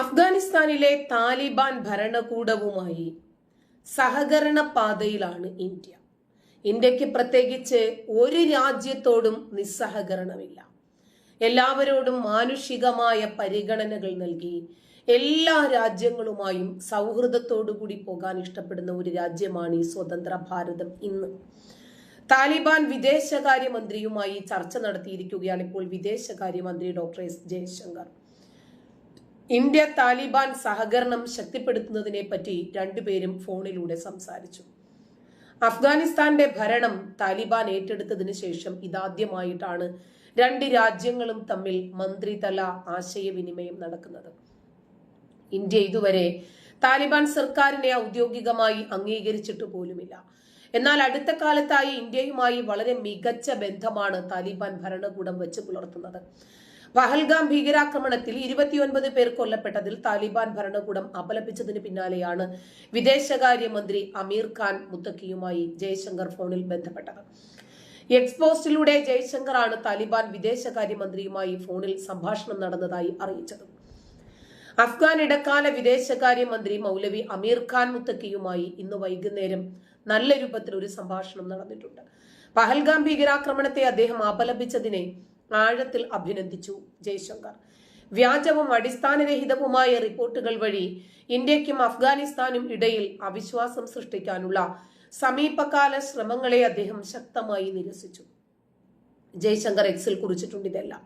അഫ്ഗാനിസ്ഥാനിലെ താലിബാൻ ഭരണകൂടവുമായി സഹകരണ പാതയിലാണ് ഇന്ത്യ. ഇന്ത്യയ്ക്ക് പ്രത്യേകിച്ച് ഒരു രാജ്യത്തോടും നിസ്സഹകരണമില്ല. എല്ലാവരോടും മാനുഷികമായ പരിഗണനകൾ നൽകി എല്ലാ രാജ്യങ്ങളുമായും സൗഹൃദത്തോടുകൂടി പോകാൻ ഇഷ്ടപ്പെടുന്ന ഒരു രാജ്യമാണ് ഈ സ്വതന്ത്ര ഭാരതം ഇന്ന്. താലിബാൻ വിദേശകാര്യമന്ത്രിയുമായി ചർച്ച നടത്തിയിരിക്കുകയാണ് ഇപ്പോൾ വിദേശകാര്യമന്ത്രി doctor S Jaishankar. India Taliban സഹകരണം ശക്തിപ്പെടുത്തുന്നതിനെ പറ്റി രണ്ടുപേരും ഫോണിലൂടെ സംസാരിച്ചു. അഫ്ഗാനിസ്ഥാന്റെ ഭരണം താലിബാൻ ഏറ്റെടുത്തതിനു ശേഷം ഇതാദ്യമായിട്ടാണ് രണ്ട് രാജ്യങ്ങളും തമ്മിൽ മന്ത്രിതല ആശയവിനിമയം നടക്കുന്നത്. ഇന്ത്യ ഇതുവരെ താലിബാൻ സർക്കാരിനെ ഔദ്യോഗികമായി അംഗീകരിച്ചിട്ട് പോലുമില്ല. എന്നാൽ അടുത്ത കാലത്തായി ഇന്ത്യയുമായി വളരെ മികച്ച ബന്ധമാണ് താലിബാൻ ഭരണകൂടം വെച്ച് പുലർത്തുന്നത്. പഹൽഗാം ഭീകരാക്രമണത്തിൽ ഇരുപത്തിയൊൻപത് പേർ കൊല്ലപ്പെട്ടതിൽ താലിബാൻ ഭരണകൂടം അപലപിച്ചതിന് പിന്നാലെയാണ് വിദേശകാര്യമന്ത്രി അമീർ ഖാൻ മുത്തക്കിയുമായി ജയശങ്കർ ഫോണിൽ ബന്ധപ്പെട്ടത്. എക്സ്പോസ്റ്റിലൂടെ ജയശങ്കർ ആണ് താലിബാൻ വിദേശകാര്യമന്ത്രിയുമായി ഫോണിൽ സംഭാഷണം നടന്നതായി അറിയിച്ചത്. അഫ്ഗാൻ ഇടക്കാല വിദേശകാര്യമന്ത്രി മൗലവി അമീർ ഖാൻ മുത്തക്കിയുമായി ഇന്ന് വൈകുന്നേരം നല്ല രൂപത്തിൽ ഒരു സംഭാഷണം നടന്നിട്ടുണ്ട്. പഹൽഗാം ഭീകരാക്രമണത്തെ അദ്ദേഹം അപലപിച്ചതിനെ ആഴത്തിൽ അഭിനന്ദിച്ചു ജയശങ്കർ. വ്യാജവും അടിസ്ഥാനരഹിതവുമായ റിപ്പോർട്ടുകൾ വഴി ഇന്ത്യക്കും അഫ്ഗാനിസ്ഥാനും ഇടയിൽ അവിശ്വാസം സൃഷ്ടിക്കാനുള്ള സമീപകാല ശ്രമങ്ങളെ അദ്ദേഹം ശക്തമായി നിരസിച്ചു. ജയശങ്കർ എക്സിൽ കുറിച്ചിട്ടുണ്ട് ഇതെല്ലാം.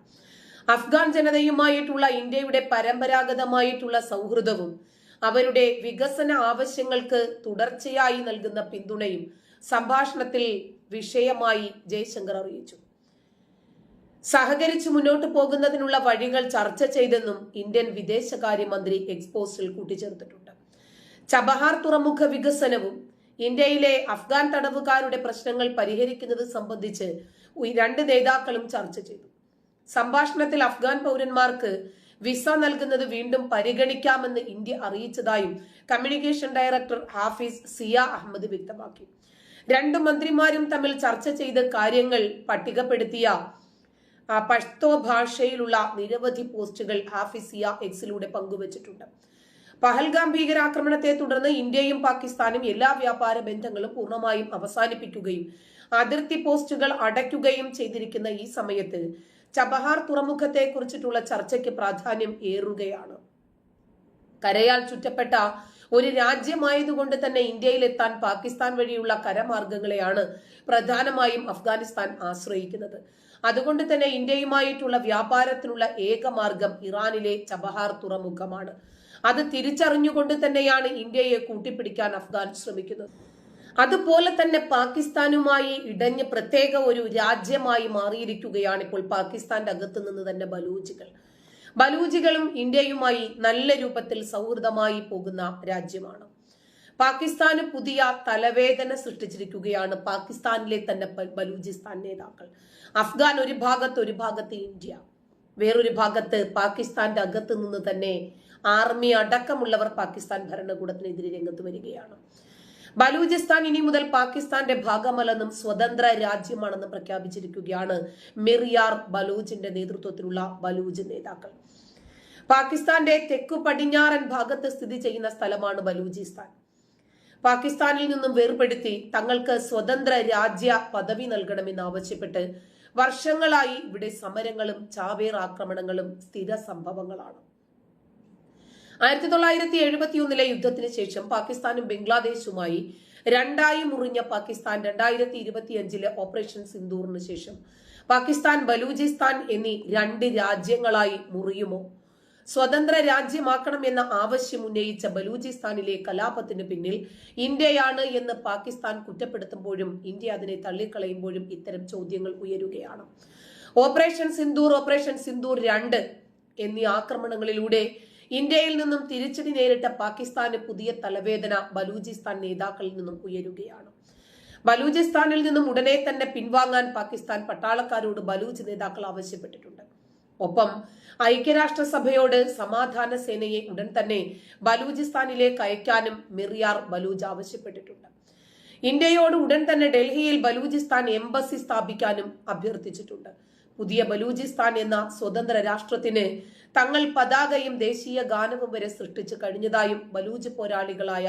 അഫ്ഗാൻ ജനതയുമായിട്ടുള്ള ഇന്ത്യയുടെ പരമ്പരാഗതമായിട്ടുള്ള സൗഹൃദവും അവരുടെ വികസന ആവശ്യങ്ങൾക്ക് തുടർച്ചയായി നൽകുന്ന പിന്തുണയും സംഭാഷണത്തിൽ വിഷയമായി ജയശങ്കർ അറിയിച്ചു. സഹകരിച്ച് മുന്നോട്ട് പോകുന്നതിനുള്ള വഴികൾ ചർച്ച ചെയ്തെന്നും ഇന്ത്യൻ വിദേശകാര്യമന്ത്രി എക്സ്പോസിൽ കൂട്ടിച്ചേർത്തിട്ടുണ്ട്. ചബഹാർ തുറമുഖ വികസനവും ഇന്ത്യയിലെ അഫ്ഗാൻ തടവുകാരുടെ പ്രശ്നങ്ങൾ പരിഹരിക്കുന്നത് സംബന്ധിച്ച് രണ്ട് നേതാക്കളും ചർച്ച ചെയ്തു. സംഭാഷണത്തിൽ അഫ്ഗാൻ പൗരന്മാർക്ക് വിസ നൽകുന്നത് വീണ്ടും പരിഗണിക്കാമെന്ന് ഇന്ത്യ അറിയിച്ചതായും കമ്മ്യൂണിക്കേഷൻ ഡയറക്ടർ ഹാഫിസ് സിയ അഹമ്മദ് വ്യക്തമാക്കി. രണ്ട് മന്ത്രിമാരും തമ്മിൽ ചർച്ച ചെയ്ത് കാര്യങ്ങൾ പട്ടികപ്പെടുത്തിയ പഷ്തോ ഭാഷയിലുള്ള നിരവധി പോസ്റ്റുകൾ ഹാഫിസിയ എക്സിലൂടെ പങ്കുവച്ചിട്ടുണ്ട്. പഹൽഗാം ഭീകരാക്രമണത്തെ തുടർന്ന് ഇന്ത്യയും പാകിസ്ഥാനും എല്ലാ വ്യാപാര ബന്ധങ്ങളും പൂർണമായും അവസാനിപ്പിക്കുകയും അതിർത്തി പോസ്റ്റുകൾ അടയ്ക്കുകയും ചെയ്തിരിക്കുന്ന ഈ സമയത്ത് ചബഹാർ തുറമുഖത്തെ കുറിച്ചിട്ടുള്ള ചർച്ചയ്ക്ക് പ്രാധാന്യം ഏറുകയാണ്. കരയാൽ ചുറ്റപ്പെട്ട ഒരു രാജ്യമായതുകൊണ്ട് തന്നെ ഇന്ത്യയിലെത്താൻ പാകിസ്ഥാൻ വഴിയുള്ള കരമാർഗങ്ങളെയാണ് പ്രധാനമായും അഫ്ഗാനിസ്ഥാൻ ആശ്രയിക്കുന്നത്. അതുകൊണ്ട് തന്നെ ഇന്ത്യയുമായിട്ടുള്ള വ്യാപാരത്തിനുള്ള ഏക മാർഗം ഇറാനിലെ ചബഹാർ തുറമുഖമാണ്. അത് തിരിച്ചറിഞ്ഞുകൊണ്ട് തന്നെയാണ് ഇന്ത്യയെ കൂട്ടിപ്പിടിക്കാൻ അഫ്ഗാൻ ശ്രമിക്കുന്നത്. അതുപോലെ തന്നെ പാകിസ്ഥാനുമായി ഇടഞ്ഞ് പ്രത്യേക ഒരു രാജ്യമായി മാറിയിരിക്കുകയാണ് ഇപ്പോൾ പാകിസ്ഥാന്റെ അകത്ത് നിന്ന് തന്നെ ബലൂജികൾ ബലൂജികളും ഇന്ത്യയുമായി നല്ല രൂപത്തിൽ സൗഹൃദമായി പോകുന്ന രാജ്യമാണ്. പാകിസ്ഥാന് പുതിയ തലവേദന സൃഷ്ടിച്ചിരിക്കുകയാണ് പാകിസ്ഥാനിലെ തന്നെ ബലൂചിസ്ഥാൻ നേതാക്കൾ. അഫ്ഗാൻ ഒരു ഭാഗത്ത് ഒരു ഭാഗത്ത് ഇന്ത്യ. വേറൊരു ഭാഗത്ത് പാകിസ്ഥാന്റെ അകത്ത് നിന്ന് തന്നെ ആർമി അടക്കമുള്ളവർ പാകിസ്ഥാൻ ഭരണകൂടത്തിനെതിരെ രംഗത്ത് വരികയാണ്. ബലൂചിസ്ഥാൻ ഇനി മുതൽ പാകിസ്ഥാന്റെ ഭാഗമല്ലെന്നും സ്വതന്ത്ര രാജ്യമാണെന്നും പ്രഖ്യാപിച്ചിരിക്കുകയാണ് മിറിയാർ ബലൂജിന്റെ നേതൃത്വത്തിലുള്ള ബലൂജ് നേതാക്കൾ. പാകിസ്ഥാന്റെ തെക്കു പടിഞ്ഞാറൻ ഭാഗത്ത് സ്ഥിതി ചെയ്യുന്ന സ്ഥലമാണ് ബലൂചിസ്ഥാൻ. പാകിസ്ഥാനിൽ നിന്നും വേർപെടുത്തി തങ്ങൾക്ക് സ്വതന്ത്ര രാജ്യ പദവി നൽകണമെന്ന് ആവശ്യപ്പെട്ട് വർഷങ്ങളായി ഇവിടെ സമരങ്ങളും ചാവേർ ആക്രമണങ്ങളും സ്ഥിര സംഭവങ്ങളാണ്. ആയിരത്തി തൊള്ളായിരത്തി എഴുപത്തി ഒന്നിലെ യുദ്ധത്തിന് ശേഷം പാകിസ്ഥാനും ബംഗ്ലാദേശുമായി രണ്ടായി മുറിഞ്ഞ പാകിസ്ഥാൻ രണ്ടായിരത്തി ഇരുപത്തിയഞ്ചിലെ ഓപ്പറേഷൻ സിന്ദൂറിന് ശേഷം പാകിസ്ഥാൻ ബലൂചിസ്ഥാൻ എന്നീ രണ്ട് രാജ്യങ്ങളായി മുറിയുമോ? സ്വതന്ത്ര രാജ്യമാക്കണം എന്ന ആവശ്യം ഉന്നയിച്ച ബലൂചിസ്ഥാനിലെ കലാപത്തിന് പിന്നിൽ ഇന്ത്യയാണ് എന്ന് പാകിസ്ഥാൻ കുറ്റപ്പെടുത്തുമ്പോഴും ഇന്ത്യ അതിനെ തള്ളിക്കളയുമ്പോഴും ഇത്തരം ചോദ്യങ്ങൾ ഉയരുകയാണ്. ഓപ്പറേഷൻ സിന്ദൂർ ഓപ്പറേഷൻ സിന്ദൂർ രണ്ട് എന്നീ ആക്രമണങ്ങളിലൂടെ ഇന്ത്യയിൽ നിന്നും തിരിച്ചടി നേരിട്ട പാകിസ്ഥാന് പുതിയ തലവേദന ബലൂചിസ്ഥാൻ നേതാക്കളിൽ നിന്നും ഉയരുകയാണ്. ബലൂചിസ്ഥാനിൽ നിന്നും ഉടനെ തന്നെ പിൻവാങ്ങാൻ പാകിസ്ഥാൻ പട്ടാളക്കാരോട് ബലൂച്ച് നേതാക്കൾ ആവശ്യപ്പെട്ടിട്ടുണ്ട്. ഒപ്പം ഐക്യരാഷ്ട്രസഭയോട് സമാധാന സേനയെ ഉടൻ തന്നെ ബലൂചിസ്ഥാനിലേക്ക് അയക്കാനും മിറിയാർ ബലൂജ് ആവശ്യപ്പെട്ടിട്ടുണ്ട്. ഇന്ത്യയോട് ഉടൻ തന്നെ ഡൽഹിയിൽ ബലൂചിസ്ഥാൻ എംബസി സ്ഥാപിക്കാനും അഭ്യർത്ഥിച്ചിട്ടുണ്ട്. പുതിയ ബലൂചിസ്ഥാൻ എന്ന സ്വതന്ത്ര രാഷ്ട്രത്തിന് തങ്ങൾ പതാകയും ദേശീയ ഗാനവും വരെ സൃഷ്ടിച്ചു കഴിഞ്ഞതായും ബലൂജ് പോരാളികളായ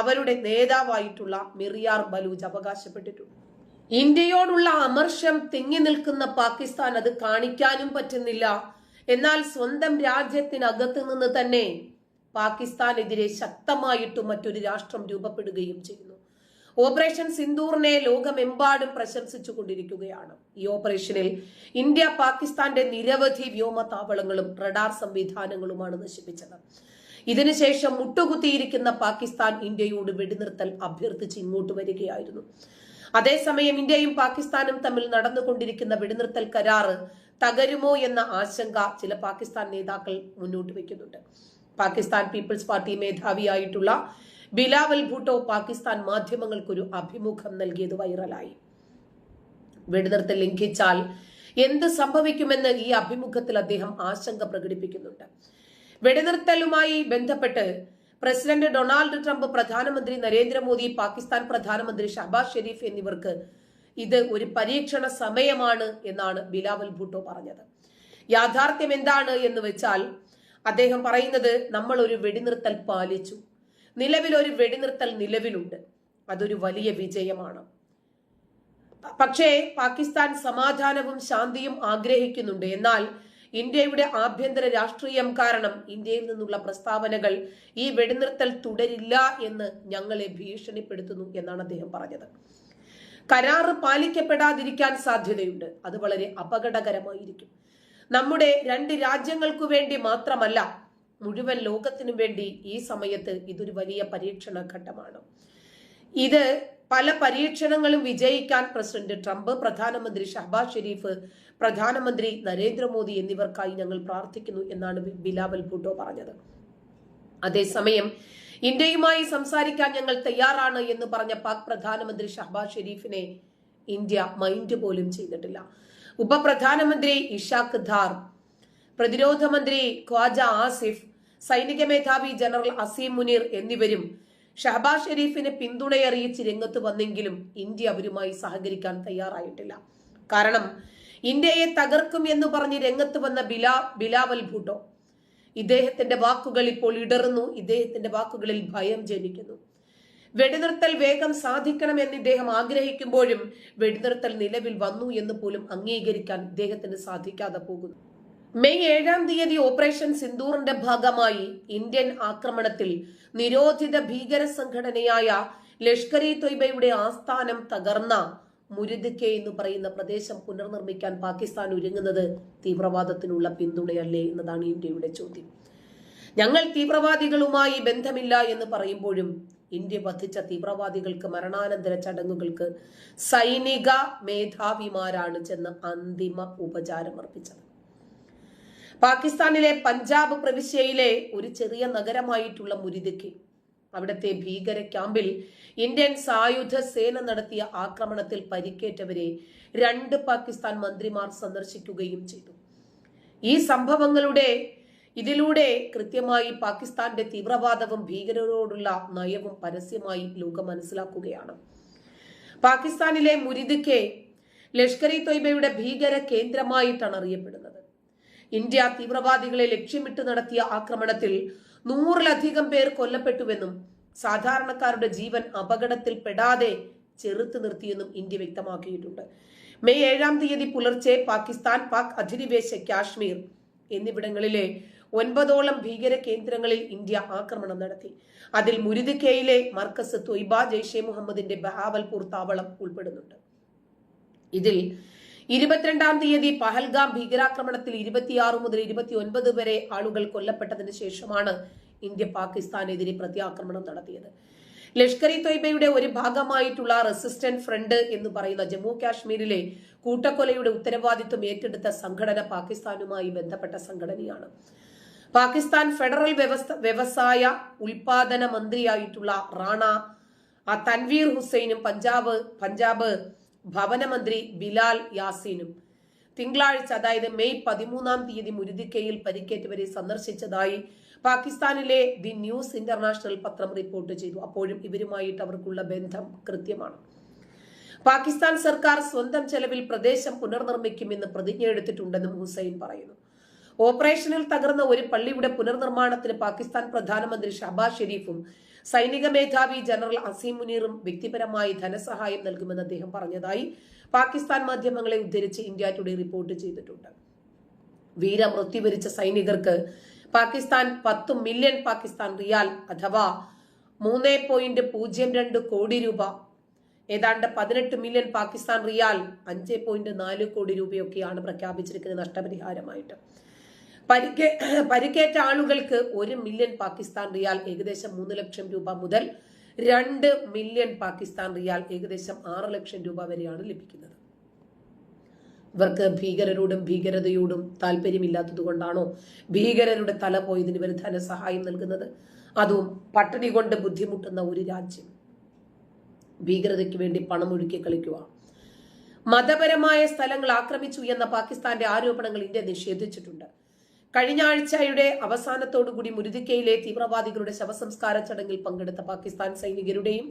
അവരുടെ നേതാവായിട്ടുള്ള മിറിയാർ ബലൂജ് അവകാശപ്പെട്ടിട്ടുണ്ട്. ഇന്ത്യയോടുള്ള അമർഷം തിങ്ങി നിൽക്കുന്ന പാകിസ്ഥാൻ അത് കാണിക്കാനും പറ്റുന്നില്ല. എന്നാൽ സ്വന്തം രാജ്യത്തിനകത്ത് നിന്ന് തന്നെ പാകിസ്ഥാനെതിരെ ശക്തമായിട്ട് മറ്റൊരു രാഷ്ട്രം രൂപപ്പെടുകയും ചെയ്യുന്നു. ഓപ്പറേഷൻ സിന്ദൂറിനെ ലോകമെമ്പാടും പ്രശംസിച്ചു കൊണ്ടിരിക്കുകയാണ് ഈ ഓപ്പറേഷനിൽ ഇന്ത്യ പാകിസ്ഥാന്റെ നിരവധി വ്യോമതാവളങ്ങളും റഡാർ സംവിധാനങ്ങളുമാണ് നശിപ്പിച്ചത്. ഇതിനുശേഷം മുട്ടുകുത്തിയിരിക്കുന്ന പാകിസ്ഥാൻ ഇന്ത്യയോട് വെടിനിർത്തൽ അഭ്യർത്ഥിച്ച് ഇങ്ങോട്ട് വരികയായിരുന്നു. അതേസമയം ഇന്ത്യയും പാകിസ്ഥാനും തമ്മിൽ നടന്നുകൊണ്ടിരിക്കുന്ന വെടിനിർത്തൽ കരാറ് തകരുമോ എന്ന ആശങ്ക ചില പാകിസ്ഥാൻ നേതാക്കൾ മുന്നോട്ട് വയ്ക്കുന്നുണ്ട് പാകിസ്ഥാൻ പീപ്പിൾസ് പാർട്ടി മേധാവിയായിട്ടുള്ള ബിലാവൽ ഭൂട്ടോ പാകിസ്ഥാൻ മാധ്യമങ്ങൾക്കൊരു അഭിമുഖം നൽകിയത് വൈറലായി. വെടിനിർത്തൽ ലംഘിച്ചാൽ എന്ത് സംഭവിക്കുമെന്ന് ഈ അഭിമുഖത്തിൽ അദ്ദേഹം ആശങ്ക പ്രകടിപ്പിക്കുന്നുണ്ട്. വെടിനിർത്തലുമായി ബന്ധപ്പെട്ട് പ്രസിഡന്റ് ഡൊണാൾഡ് ട്രംപ് പ്രധാനമന്ത്രി നരേന്ദ്രമോദി പാകിസ്ഥാൻ പ്രധാനമന്ത്രി ഷഹബാസ് ഷെരീഫ് എന്നിവർക്ക് ഇത് ഒരു പരീക്ഷണ സമയമാണ് എന്നാണ് ബിലാവൽ ഭൂട്ടോ പറഞ്ഞത്. യാഥാർത്ഥ്യം എന്താണ് എന്ന് വെച്ചാൽ അദ്ദേഹം പറയുന്നത് നമ്മൾ ഒരു വെടിനിർത്തൽ പാലിച്ചു. നിലവിൽ ഒരു വെടിനിർത്തൽ നിലവിലുണ്ട്. അതൊരു വലിയ വിജയമാണ്. പക്ഷേ പാകിസ്ഥാൻ സമാധാനവും ശാന്തിയും ആഗ്രഹിക്കുന്നുണ്ട്. എന്നാൽ ഇന്ത്യയുടെ ആഭ്യന്തര രാഷ്ട്രീയം കാരണം ഇന്ത്യയിൽ നിന്നുള്ള പ്രസ്താവനകൾ ഈ വെടിനിർത്തൽ തുടരില്ല എന്ന് ഞങ്ങളെ ഭീഷണിപ്പെടുത്തുന്നു എന്നാണ് അദ്ദേഹം പറഞ്ഞത്. കരാറ് പാലിക്കപ്പെടാതിരിക്കാൻ സാധ്യതയുണ്ട്. അത് വളരെ അപകടകരമായിരിക്കും. നമ്മുടെ രണ്ട് രാജ്യങ്ങൾക്കു വേണ്ടി മാത്രമല്ല മുഴുവൻ ലോകത്തിനും വേണ്ടി ഈ സമയത്ത് ഇതൊരു വലിയ പരീക്ഷണ ഘട്ടമാണ് ഇത് പല പരീക്ഷണങ്ങളും വിജയിക്കാൻ പ്രസിഡന്റ് ട്രംപ് പ്രധാനമന്ത്രി ഷഹബാസ് ഷെരീഫ് പ്രധാനമന്ത്രി നരേന്ദ്രമോദി എന്നിവർക്കായി ഞങ്ങൾ പ്രാർത്ഥിക്കുന്നു എന്നാണ് ബിലാവൽ ഭൂട്ടോ പറഞ്ഞത്. അതേസമയം ഇന്ത്യയുമായി സംസാരിക്കാൻ ഞങ്ങൾ തയ്യാറാണ് എന്ന് പറഞ്ഞ പാക് പ്രധാനമന്ത്രി ഷഹബാസ് ഷെരീഫിനെ ഇന്ത്യ മൈൻഡ് പോലും ചെയ്തിട്ടില്ല. ഉപപ്രധാനമന്ത്രി ഇഷാഖ് ധാർ പ്രതിരോധ മന്ത്രി ഖ്വാജ ആസിഫ് സൈനിക മേധാവി ജനറൽ അസീം മുനീർ എന്നിവരും ഷഹബാസ് ഷെരീഫിന് പിന്തുണയറിയിച്ച് രംഗത്ത് വന്നെങ്കിലും ഇന്ത്യ അവരുമായി സഹകരിക്കാൻ തയ്യാറായിട്ടില്ല. കാരണം ഇന്ത്യയെ തകർക്കും എന്ന് പറഞ്ഞ് രംഗത്ത് വന്ന ബിലാ ബിലാവൽ ഭൂട്ടോ ഇദ്ദേഹത്തിന്റെ വാക്കുകൾ ഇപ്പോൾ ഇടറുന്നു ഇദ്ദേഹത്തിന്റെ വാക്കുകളിൽ ഭയം ജനിക്കുന്നു. വെടിനിർത്തൽ വേഗം സാധിക്കണം എന്ന് ഇദ്ദേഹം ആഗ്രഹിക്കുമ്പോഴും വെടിനിർത്തൽ നിലവിൽ വന്നു എന്ന് പോലും അംഗീകരിക്കാൻ ഇദ്ദേഹത്തിന് സാധിക്കാതെ പോകുന്നു. മെയ് ഏഴാം തീയതി ഓപ്പറേഷൻ സിന്ദൂറിന്റെ ഭാഗമായി ഇന്ത്യൻ ആക്രമണത്തിൽ നിരോധിത ഭീകര സംഘടനയായ ലഷ്കർ ഇ തൊയ്ബയുടെ ആസ്ഥാനം തകർന്ന മുരുദിക്കെ എന്ന് പറയുന്ന പ്രദേശം പുനർനിർമ്മിക്കാൻ പാകിസ്ഥാൻ ഒരുങ്ങുന്നത് തീവ്രവാദത്തിനുള്ള പിന്തുണയല്ലേ എന്നതാണ് ഇന്ത്യയുടെ ചോദ്യം. ഞങ്ങൾ തീവ്രവാദികളുമായി ബന്ധമില്ല എന്ന് പറയുമ്പോഴും ഇന്ത്യ വധിച്ച തീവ്രവാദികൾക്ക് മരണാനന്തര ചടങ്ങുകൾക്ക് സൈനിക മേധാവിമാരാണ് ചെന്ന് അന്തിമ ഉപചാരം അർപ്പിച്ചത്. പാകിസ്ഥാനിലെ പഞ്ചാബ് പ്രവിശ്യയിലെ ഒരു ചെറിയ നഗരമായിട്ടുള്ള മുരിദിക്ക് അവിടുത്തെ ഭീകര ക്യാമ്പിൽ ഇന്ത്യൻ സായുധ സേന നടത്തിയ ആക്രമണത്തിൽ പരിക്കേറ്റവരെ രണ്ട് പാകിസ്ഥാൻ മന്ത്രിമാർ സന്ദർശിക്കുകയും ചെയ്തു. ഈ സംഭവങ്ങളുടെ ഇതിലൂടെ കൃത്യമായി പാകിസ്ഥാന്റെ തീവ്രവാദവും ഭീകരരോടുള്ള നയവും പരസ്യമായി ലോകം മനസ്സിലാക്കുകയാണ്. പാകിസ്ഥാനിലെ മുരിദിക്കെ ലഷ്കർ ഇ തൊയ്ബയുടെ ഭീകര കേന്ദ്രമായിട്ടാണ് അറിയപ്പെടുന്നത്. ഇന്ത്യ തീവ്രവാദികളെ ലക്ഷ്യമിട്ട് നടത്തിയ ആക്രമണത്തിൽ നൂറിലധികം പേർ കൊല്ലപ്പെട്ടുവെന്നും സാധാരണക്കാരുടെ ജീവൻ അപകടത്തിൽ പെടാതെ ചെറുത്തു നിർത്തിയെന്നും ഇന്ത്യ വ്യക്തമാക്കിയിട്ടുണ്ട്. മെയ് ഏഴാം തീയതി പുലർച്ചെ പാകിസ്ഥാൻ പാക് അധിനിവേശ കാശ്മീർ എന്നിവിടങ്ങളിലെ ഒൻപതോളം ഭീകര കേന്ദ്രങ്ങളിൽ ഇന്ത്യ ആക്രമണം നടത്തി. അതിൽ മുരിദിക്കയിലെ മർക്കസ് തൊയ്ബ ജെയ്ഷെ മുഹമ്മദിന്റെ ബഹാവൽപൂർ താവളം ഉൾപ്പെടുന്നുണ്ട്. ഇതിൽ ഇരുപത്തിരണ്ടാം തീയതി പഹൽഗാം ഭീകരാക്രമണത്തിൽ ഇരുപത്തിയാറ് മുതൽ ഇരുപത്തി ഒൻപത് വരെ ആളുകൾ കൊല്ലപ്പെട്ടതിന് ശേഷമാണ് ഇന്ത്യ പാകിസ്ഥാനെതിരെ പ്രത്യാക്രമണം നടത്തിയത്. ലഷ്കർ ഇ തൊയ്ബയുടെ ഒരു ഭാഗമായിട്ടുള്ള റെസിസ്റ്റന്റ് ഫ്രണ്ട് എന്ന് പറയുന്ന ജമ്മു കാശ്മീരിലെ കൂട്ടക്കൊലയുടെ ഉത്തരവാദിത്വം ഏറ്റെടുത്ത സംഘടന പാകിസ്ഥാനുമായി ബന്ധപ്പെട്ട സംഘടനയാണ്. പാകിസ്ഥാൻ ഫെഡറൽ വ്യവസ്ഥ വ്യവസായ ഉൽപാദന മന്ത്രിയായിട്ടുള്ള റാണ തൻവീർ ഹുസൈനും പഞ്ചാബ് പഞ്ചാബ് ഭവനമന്ത്രി ബിലാൽ യാസീനും തിങ്കളാഴ്ച അതായത് മെയ് പതിമൂന്നാം തീയതി മുരുതിക്കയിൽ പരിക്കേറ്റവരെ സന്ദർശിച്ചതായി പാകിസ്ഥാനിലെ ദി ന്യൂസ് ഇന്റർനാഷണൽ പത്രം റിപ്പോർട്ട് ചെയ്തു. അപ്പോഴും ഇവരുമായിട്ട് അവർക്കുള്ള ബന്ധം കൃത്യമാണ്. പാകിസ്ഥാൻ സർക്കാർ സ്വന്തം ചെലവിൽ പ്രദേശം പുനർനിർമ്മിക്കുമെന്ന് പ്രതിജ്ഞ എടുത്തിട്ടുണ്ടെന്നും ഹുസൈൻ പറയുന്നു. ഓപ്പറേഷനിൽ തകർന്ന ഒരു പള്ളിയുടെ പുനർനിർമ്മാണത്തിന് പാകിസ്ഥാൻ പ്രധാനമന്ത്രി ഷഹബാസ് ഷെരീഫും സൈനിക മേധാവി ജനറൽ അസീം മുനീറും വ്യക്തിപരമായി ധനസഹായം നൽകുമെന്ന് അദ്ദേഹം പറഞ്ഞതായി പാകിസ്ഥാൻ മാധ്യമങ്ങളെ ഉദ്ധരിച്ച് ഇന്ത്യ ടുഡേ റിപ്പോർട്ട് ചെയ്തിട്ടുണ്ട്. വീരമൃത്യു വരിച്ച സൈനികർക്ക് പാകിസ്ഥാൻ പത്ത് മില്യൺ പാകിസ്ഥാൻ റിയാൽ അഥവാ മൂന്ന് പോയിന്റ് പൂജ്യം രണ്ട് കോടി രൂപ ഏതാണ്ട് പതിനെട്ട് മില്യൺ പാകിസ്ഥാൻ റിയാൽ അഞ്ച് പോയിന്റ് നാല് കോടി രൂപയൊക്കെയാണ് പ്രഖ്യാപിച്ചിരിക്കുന്നത് നഷ്ടപരിഹാരമായിട്ട്. പരിക്കേ പരിക്കേറ്റ ആളുകൾക്ക് ഒരു മില്യൺ പാകിസ്ഥാൻ റിയാൽ ഏകദേശം മൂന്ന് ലക്ഷം രൂപ മുതൽ രണ്ട് മില്യൺ പാകിസ്ഥാൻ റിയാൽ ഏകദേശം ആറ് ലക്ഷം രൂപ വരെയാണ് ലഭിക്കുന്നത്. ഇവർക്ക് ഭീകരരോടും ഭീകരതയോടും താല്പര്യമില്ലാത്തത് കൊണ്ടാണോ ഭീകരരുടെ തല പോയതിന് ഇവർ ധനസഹായം നൽകുന്നത്? അതും പട്ടിണി കൊണ്ട് ബുദ്ധിമുട്ടുന്ന ഒരു രാജ്യം. ഭീകരതയ്ക്ക് വേണ്ടി പണം ഒഴുക്കി കളിക്കുക. മതപരമായ സ്ഥലങ്ങൾ ആക്രമിച്ചു എന്ന പാകിസ്ഥാന്റെ ആരോപണങ്ങൾ ഇന്ത്യ നിഷേധിച്ചിട്ടുണ്ട്. കഴിഞ്ഞ ആഴ്ചയുടെ അവസാനത്തോടുകൂടി മുരുതിക്കയിലെ തീവ്രവാദികളുടെ ശവസംസ്കാര ചടങ്ങിൽ പങ്കെടുത്ത പാകിസ്ഥാൻ സൈനികരുടെയും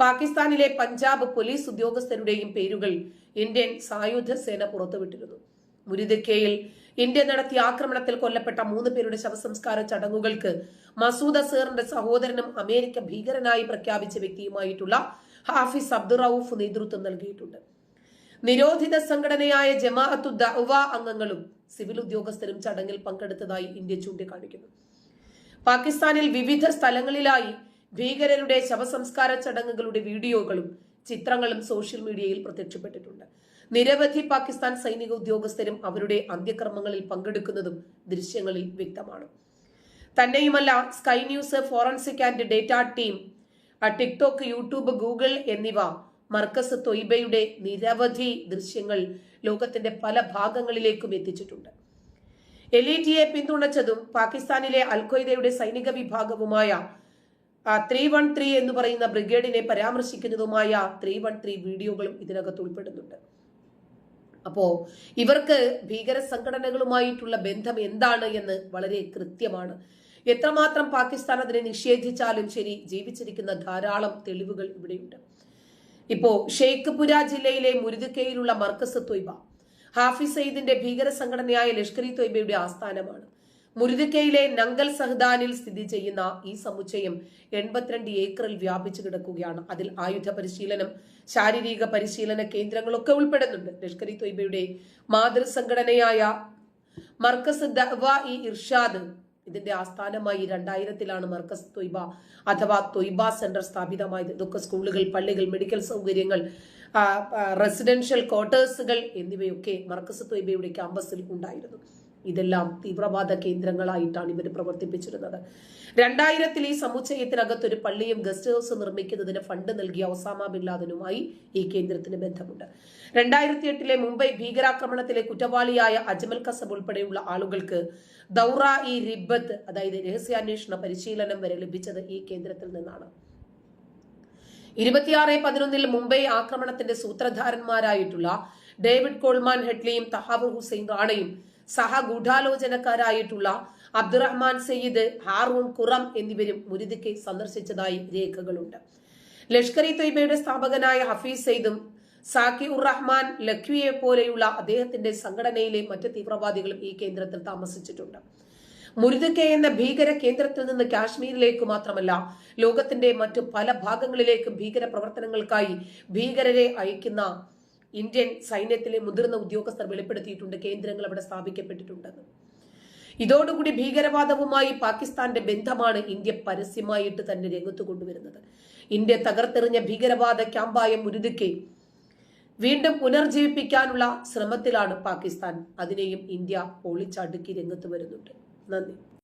പാകിസ്ഥാനിലെ പഞ്ചാബ് പോലീസ് ഉദ്യോഗസ്ഥരുടെയും പേരുകൾ ഇന്ത്യൻ സായുധ സേന പുറത്തുവിട്ടിരുന്നു. മുരുതിക്കയിൽ ഇന്ത്യ നടത്തിയ ആക്രമണത്തിൽ കൊല്ലപ്പെട്ട മൂന്ന് പേരുടെ ശവസംസ്കാര ചടങ്ങുകൾക്ക് മസൂദ് അസീറിന്റെ സഹോദരനും അമേരിക്ക ഭീകരനായി പ്രഖ്യാപിച്ച വ്യക്തിയുമായിട്ടുള്ള ഹാഫിസ് അബ്ദുറൌഫ് നേതൃത്വം നൽകിയിട്ടുണ്ട്. നിരോധിത സംഘടനയായ ജമാഅത്തു ദഅവ അംഗങ്ങളും സിവിൽ ഉദ്യോഗസ്ഥരും ചടങ്ങിൽ പങ്കെടുത്തതായി ഇന്ത്യ ചൂണ്ടിക്കാണിക്കുന്നു. പാകിസ്ഥാനിൽ വിവിധ സ്ഥലങ്ങളിലായി ഭീകരരുടെ ശവസംസ്കാര ചടങ്ങുകളുടെ വീഡിയോകളും ചിത്രങ്ങളും സോഷ്യൽ മീഡിയയിൽ പ്രത്യക്ഷപ്പെട്ടിട്ടുണ്ട്. നിരവധി പാകിസ്ഥാൻ സൈനിക ഉദ്യോഗസ്ഥരും അവരുടെ അന്ത്യക്രമങ്ങളിൽ പങ്കെടുക്കുന്നതും ദൃശ്യങ്ങളിൽ വ്യക്തമാണ്. തന്നെയുമല്ല sky news forensic and data team TikTok YouTube Google എന്നിവ മർക്കസ് തൊയ്ബയുടെ നിരവധി ദൃശ്യങ്ങൾ ലോകത്തിന്റെ പല ഭാഗങ്ങളിലേക്കും എത്തിച്ചിട്ടുണ്ട്. എലിറ്റിയെ പിന്തുണച്ചതും പാകിസ്ഥാനിലെ അൽഖയ്ദയുടെ സൈനിക വിഭാഗവുമായ ത്രീ വൺ ത്രീ എന്ന് പറയുന്ന ബ്രിഗേഡിനെ പരാമർശിക്കുന്നതുമായ ത്രീ വൺ ത്രീ വീഡിയോകളും ഇതിനകത്ത് ഉൾപ്പെടുന്നുണ്ട്. അപ്പോ ഇവർക്ക് ഭീകര സംഘടനകളുമായിട്ടുള്ള ബന്ധം എന്താണ് എന്ന് വളരെ കൃത്യമാണ്. എത്രമാത്രം പാകിസ്ഥാൻ അതിനെ നിഷേധിച്ചാലും ശരി ജീവിച്ചിരിക്കുന്ന ധാരാളം തെളിവുകൾ ഇവിടെയുണ്ട്. ഇപ്പോ ഷെയ്ഖ്പുര ജില്ലയിലെ മുരുതുക്കയിലുള്ള മർക്കസ് തൊയ്ബ ഹാഫിസ് സയ്യിദിന്റെ ഭീകര സംഘടനയായ ലഷ്കർ ഇ തൊയ്ബയുടെ ആസ്ഥാനമാണ്. മുരുതുക്കയിലെ നങ്കൽ സഹദാനിൽ സ്ഥിതി ചെയ്യുന്ന ഈ സമുച്ചയം എൺപത്തിരണ്ട് ഏക്കറിൽ വ്യാപിച്ചു കിടക്കുകയാണ്. അതിൽ ആയുധ പരിശീലനം ശാരീരിക പരിശീലന കേന്ദ്രങ്ങളൊക്കെ ഉൾപ്പെടുന്നുണ്ട്. ലഷ്കർ ഇ തൊയ്ബയുടെ മാതൃസംഘടനയായ മർക്കസ് ദവ ഇ ഇർഷാദ് ഇതിന്റെ ആസ്ഥാനമായി രണ്ടായിരത്തിലാണ് മർക്കസ് തൊയ്ബ അഥവാ തൊയ്ബ സെന്റർ സ്ഥാപിതമായത്. ഇതൊക്കെ സ്കൂളുകൾ പള്ളികൾ മെഡിക്കൽ സൗകര്യങ്ങൾ റെസിഡൻഷ്യൽ ക്വാർട്ടേഴ്സുകൾ എന്നിവയൊക്കെ മർക്കസ് തൊയ്ബയുടെ ക്യാമ്പസിൽ ഉണ്ടായിരുന്നു. ഇതെല്ലാം തീവ്രവാദ കേന്ദ്രങ്ങളായിട്ടാണ് ഇവർ പ്രവർത്തിപ്പിച്ചിരുന്നത്. രണ്ടായിരത്തിൽ ഈ സമുച്ചയത്തിനകത്ത് ഒരു പള്ളിയും ഗസ്റ്റ് ഹൗസ് നിർമ്മിക്കുന്നതിന് ഫണ്ട് നൽകിയ ഒസാമ ബിൻ ലാദനുമായി ഈ കേന്ദ്രത്തിന് ബന്ധമുണ്ട്. രണ്ടായിരത്തി എട്ടിലെ മുംബൈ ഭീകരാക്രമണത്തിലെ കുറ്റവാളിയായ അജ്മൽ കസബ് ഉൾപ്പെടെയുള്ള ആളുകൾക്ക് ദൗറ ഇ റിബത്ത് അതായത് രഹസ്യാന്വേഷണ പരിശീലനം വരെ ലഭിച്ചത് ഈ കേന്ദ്രത്തിൽ നിന്നാണ്. ഇരുപത്തിയാറ് പതിനൊന്നിൽ മുംബൈ ആക്രമണത്തിന്റെ സൂത്രധാരന്മാരായിട്ടുള്ള ഡേവിഡ് കോൾമാൻ ഹെഡ്ലിയും തഹാബ് ഹുസൈൻ റാണയും സഹഗൂഢാലോചനക്കാരായിട്ടുള്ള അബ്ദുറഹ്മാൻ സയ്യിദ് ഹാറൂൺ ഖുറം എന്നിവരും മുരിദിക്കെ സന്ദർശിച്ചതായി രേഖകളുണ്ട്. ലഷ്കർ ഇ തൊയ്ബയുടെ സ്ഥാപകനായ ഹഫീസ് സെയ്ദും സാക്കി ഉർ റഹ്മാൻ ലഖ്വിയെ പോലെയുള്ള അദ്ദേഹത്തിന്റെ സംഘടനയിലെ മറ്റ് തീവ്രവാദികളും ഈ കേന്ദ്രത്തിൽ താമസിച്ചിട്ടുണ്ട്. മുരുദക്കെ എന്ന ഭീകര കേന്ദ്രത്തിൽ നിന്ന് കാശ്മീരിലേക്ക് മാത്രമല്ല ലോകത്തിന്റെ മറ്റു പല ഭാഗങ്ങളിലേക്കും ഭീകര പ്രവർത്തനങ്ങൾക്കായി ഭീകരരെ അയക്കുന്ന ഇന്ത്യൻ സൈന്യത്തിലെ മുതിർന്ന ഉദ്യോഗസ്ഥർ വെളിപ്പെടുത്തിയിട്ടുണ്ട് കേന്ദ്രങ്ങൾ അവിടെ സ്ഥാപിക്കപ്പെട്ടിട്ടുണ്ടെന്ന്. ഇതോടുകൂടി ഭീകരവാദവുമായി പാകിസ്ഥാന്റെ ബന്ധമാണ് ഇന്ത്യ പരസ്യമായിട്ട് തന്നെ രംഗത്ത് കൊണ്ടുവരുന്നത്. ഇന്ത്യ തകർത്തെറിഞ്ഞ ഭീകരവാദ ക്യാമ്പായ മുരുതുക്കെ വീണ്ടും പുനർജീവിപ്പിക്കാനുള്ള ശ്രമത്തിലാണ് പാകിസ്ഥാൻ. അതിനെയും ഇന്ത്യ പൊളിച്ചടുക്കി രംഗത്ത് വരുന്നുണ്ട്. നന്ദി.